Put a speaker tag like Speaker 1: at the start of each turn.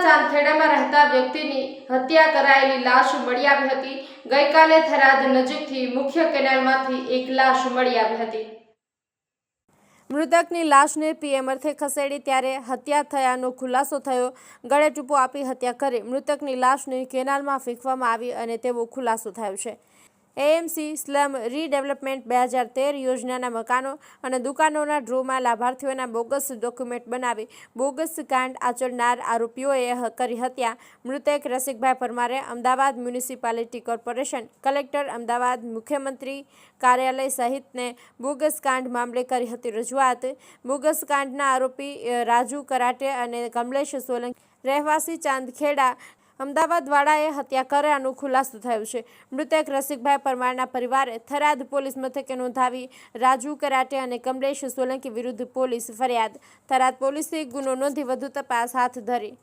Speaker 1: ચાંદખેડામાં રહેતા વ્યક્તિની હત્યા કરાયેલી લાશ મળી આવી હતી. ગઈકાલે થરાદ નજીકથી મુખ્ય કેનાલમાંથી એક લાશ મળી આવી હતી. મૃતકની લાશને પીએમ અર્થે ખસેડી ત્યારે હત્યા થયાનો ખુલાસો થયો. ગળે ટૂંપો આપી હત્યા કરી મૃતકની લાશને કેનાલમાં ફેંકવામાં આવી અને તેવો ખુલાસો થયો છે. એએમસી સ્લમ રીડેવલપમેન્ટ બે હજાર તેર યોજનાના મકાનો અને દુકાનોના ડ્રોમાં લાભાર્થીઓના બોગસ ડોક્યુમેન્ટ બનાવી બોગસ કાંડ આચરનાર આરોપીઓએ કરી હત્યા. મૃતક રસિકભાઈ પરમારે Ahmedabad municipality corporation collector, Ahmedabad મુખ્યમંત્રી કાર્યાલય સહિતને બોગસ કાંડ મામલે કરી હતી રજૂઆત. બોગસ કાંડના આરોપી રાજુ કરાટે અને કમલેશ સોલંકી. રહેવાસી ચાંદખેડા અમદાવાદવાળાએ હત્યા કર્યાનું ખુલાસો થયું છે. મૃતક રસિકભાઈ પરમારના પરિવારે થરાદ પોલીસ મથકે નોંધાવી રાજુ કરાટે અને કમલેશ સોલંકી વિરુદ્ધ પોલીસ ફરિયાદ. થરાદ પોલીસે ગુનો નોંધી વધુ તપાસ હાથ ધરી.